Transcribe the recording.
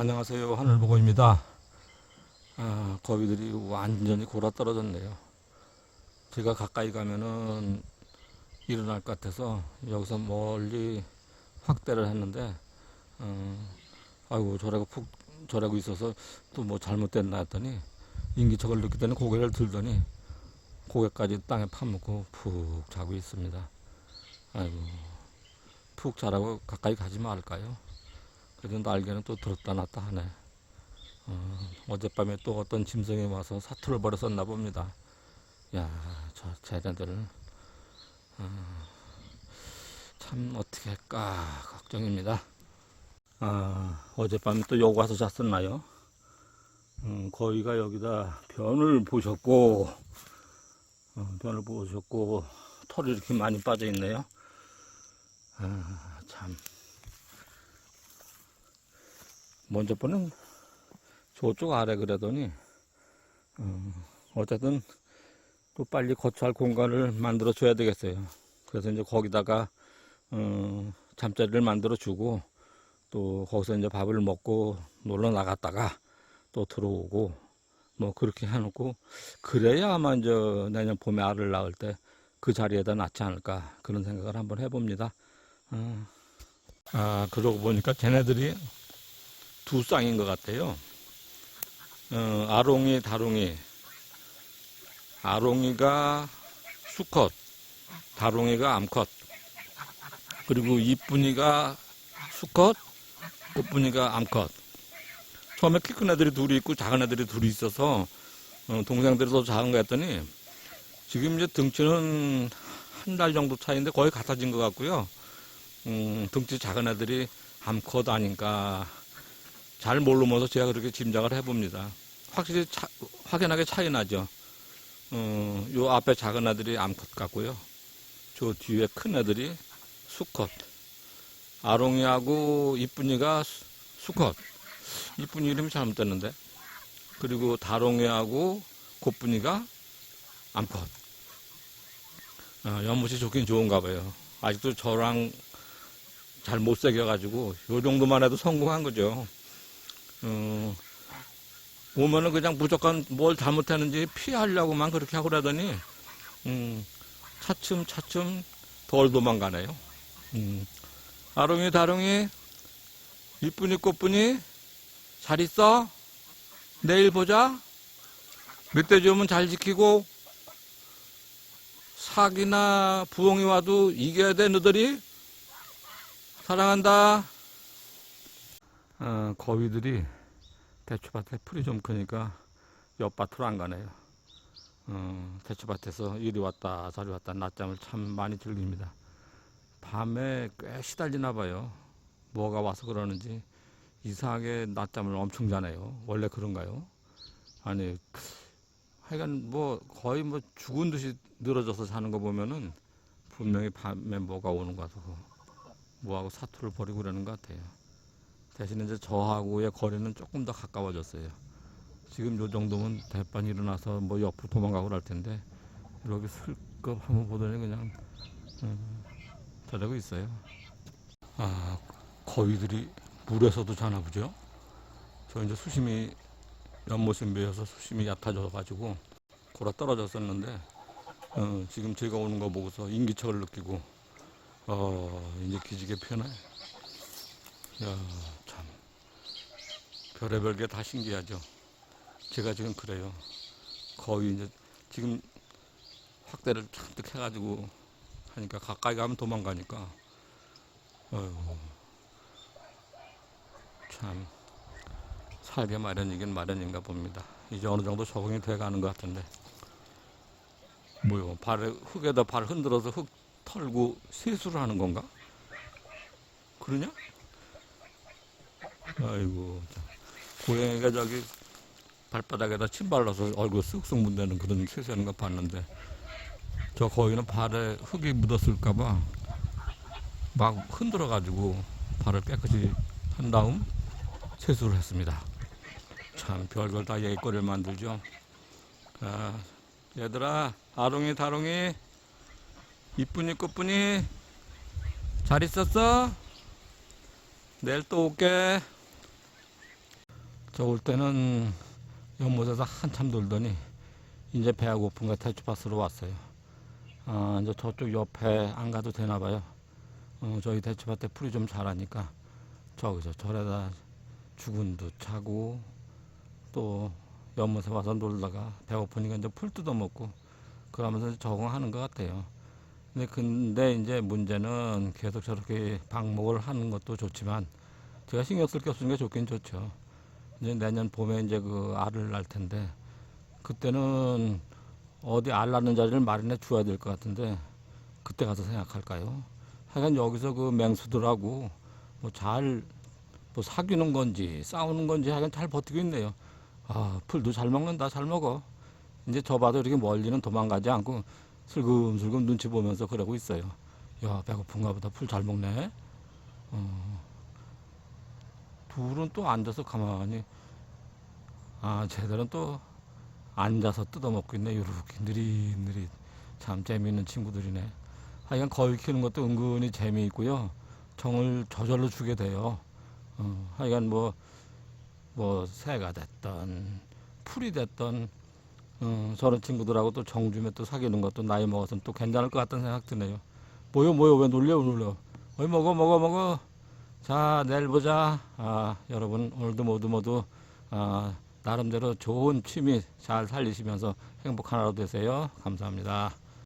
안녕하세요. 하늘보고입니다. 아, 거위들이 완전히 골아 떨어졌네요. 제가 가까이 가면은 일어날 것 같아서 여기서 멀리 확대를 했는데, 어, 아이고, 저라고 푹, 저라고 있어서 또 뭐 잘못됐나 했더니 인기척을 느끼더니 고개를 들더니 고개까지 땅에 파묻고 푹 자고 있습니다. 아이고, 푹 자라고 가까이 가지 말까요? 그래도 날개는 또 들었다 놨다 하네. 어, 어젯밤에 또 어떤 짐승이 와서 사투를 벌였었나 봅니다. 야, 저 쟤네들 어, 참 어떻게 할까 걱정입니다. 아, 어젯밤에 또 여기 와서 잤었나요? 음, 거위가 여기다 변을 보셨고, 어, 변을 보셨고, 털이 이렇게 많이 빠져 있네요. 아, 참. 먼저 번은 저쪽 아래 그러더니 어, 어쨌든 또 빨리 거처할 공간을 만들어 줘야 되겠어요. 그래서 이제 거기다가 어, 잠자리를 만들어 주고 또 거기서 이제 밥을 먹고 놀러 나갔다가 또 들어오고 뭐 그렇게 해놓고 그래야 아마 이제 내년 봄에 알을 낳을 때 그 자리에다 낳지 않을까 그런 생각을 한번 해봅니다. 어. 아 그러고 보니까 쟤네들이 두 쌍인 것 같아요. 어, 아롱이, 다롱이. 아롱이가 수컷, 다롱이가 암컷. 그리고 이쁜이가 수컷, 꽃분이가 암컷. 처음에 키 큰 애들이 둘이 있고 작은 애들이 둘이 있어서 어, 동생들이 더 작은 거 했더니 지금 이제 등치는 한 달 정도 차이인데 거의 같아진 것 같고요. 음, 등치 작은 애들이 암컷 아닌가 잘 모르면서 제가 그렇게 짐작을 해봅니다. 확실히 차- 확연하게 차이 나죠. 어, 요 앞에 작은 애들이 암컷 같고요. 저 뒤에 큰 애들이 수컷. 아롱이하고 이쁜이가 수- 수컷. 이쁜이 이름이 잘못됐는데. 그리고 다롱이하고 곱분이가 암컷. 어, 연못이 좋긴 좋은가 봐요. 아직도 저랑 잘 못 새겨가지고 요 정도만 해도 성공한 거죠. 어, 오면은 그냥 무조건 뭘 잘못했는지 피하려고만 그렇게 하고 그러더니, 음, 차츰 차츰 덜 도망가네요. 음, 아롱이, 다롱이, 이쁜이, 꽃분이, 잘 있어? 내일 보자? 멧돼지 오면 잘 지키고, 사기나 부엉이 와도 이겨야 돼, 너들이? 사랑한다. 어, 거위들이 대추밭에 풀이 좀 크니까 옆밭으로 안 가네요. 어, 대추밭에서 이리 왔다 저리 왔다 낮잠을 참 많이 즐깁니다. 밤에 꽤 시달리나 봐요. 뭐가 와서 그러는지 이상하게 낮잠을 엄청 자네요. 원래 그런가요? 아니 하여간 뭐 거의 뭐 죽은 듯이 늘어져서 자는 거 보면은 분명히 밤에 뭐가 오는 거 같아서 뭐하고 사투를 벌이고 그러는 것 같아요. 대신 이제 저하고의 거리는 조금 더 가까워졌어요. 지금 요 정도면 대판 일어나서 뭐 옆으로 도망가고 그럴 텐데 이렇게 슬쩍 한번 보더니 그냥 음, 저러고 있어요. 아 거위들이 물에서도 자나 보죠. 저 이제 수심이 연못에 매여서 수심이 얕아져 가지고 골아 떨어졌었는데 어, 지금 제가 오는 거 보고서 인기척을 느끼고 어 이제 기지개 펴네. 야, 참. 별의별 게 다 신기하죠. 제가 지금 그래요. 거의 이제 지금 확대를 잔뜩 해가지고 하니까 가까이 가면 도망가니까. 어휴. 참. 살게 마련이긴 마련인가 봅니다. 이제 어느 정도 적응이 돼 가는 것 같은데. 뭐요? 발에, 흙에다 발 흔들어서 흙 털고 세수를 하는 건가? 그러냐? 아이고 참. 고양이가 저기 발바닥에다 침 발라서 얼굴 쓱쓱 문대는 그런 세수하는 거 봤는데 저 거기는 발에 흙이 묻었을까봐 막 흔들어 가지고 발을 깨끗이 한 다음 세수를 했습니다. 참 별걸 다 얘기거리를 만들죠. 아, 얘들아 아롱이 다롱이 이쁜이 꽃분이 잘 있었어? 내일 또 올게. 저 올 때는 연못에서 한참 놀더니 이제 배가 고픈가 대추밭으로 왔어요. 아, 이제 저쪽 옆에 안 가도 되나 봐요. 어, 저희 대추밭에 풀이 좀 자라니까 저기서 절에다 죽은 도 차고 또 연못에 와서 놀다가 배고프니까 이제 풀 뜯어먹고 그러면서 적응하는 것 같아요. 근데 근데 이제 문제는 계속 저렇게 방목을 하는 것도 좋지만 제가 신경 쓸 게 없으니까 좋긴 좋죠. 이제 내년 봄에 이제 그 알을 낳을 텐데 그때는 어디 알 낳는 자리를 마련해 줘야 될 것 같은데 그때 가서 생각할까요? 하여간 여기서 그 맹수들하고 뭐잘뭐 사귀는 건지 싸우는 건지 하여간 잘 버티고 있네요. 아 풀도 잘 먹는다 잘 먹어. 이제 저 봐도 이렇게 멀리는 도망가지 않고 슬금슬금 눈치 보면서 그러고 있어요. 야 배고픈가 보다 풀 잘 먹네. 어. 둘은 또 앉아서 가만히 아 쟤들은 또 앉아서 뜯어먹고 있네 이렇게. 느릿느릿. 참 재미있는 친구들이네. 하여간 거위 키우는 것도 은근히 재미있고요. 정을 저절로 주게 돼요. 어, 하여간 뭐, 뭐 새가 됐던 풀이 됐던 어, 저런 친구들하고 또 정주면 또 사귀는 것도 나이 먹어서는 또 괜찮을 것 같다는 생각 드네요. 뭐요 뭐요 왜 놀려 놀려? 어이 먹어 먹어 먹어 자 내일 보자. 아 여러분 오늘도 모두 모두 아, 나름대로 좋은 취미 잘 살리시면서 행복한 하루 되세요. 감사합니다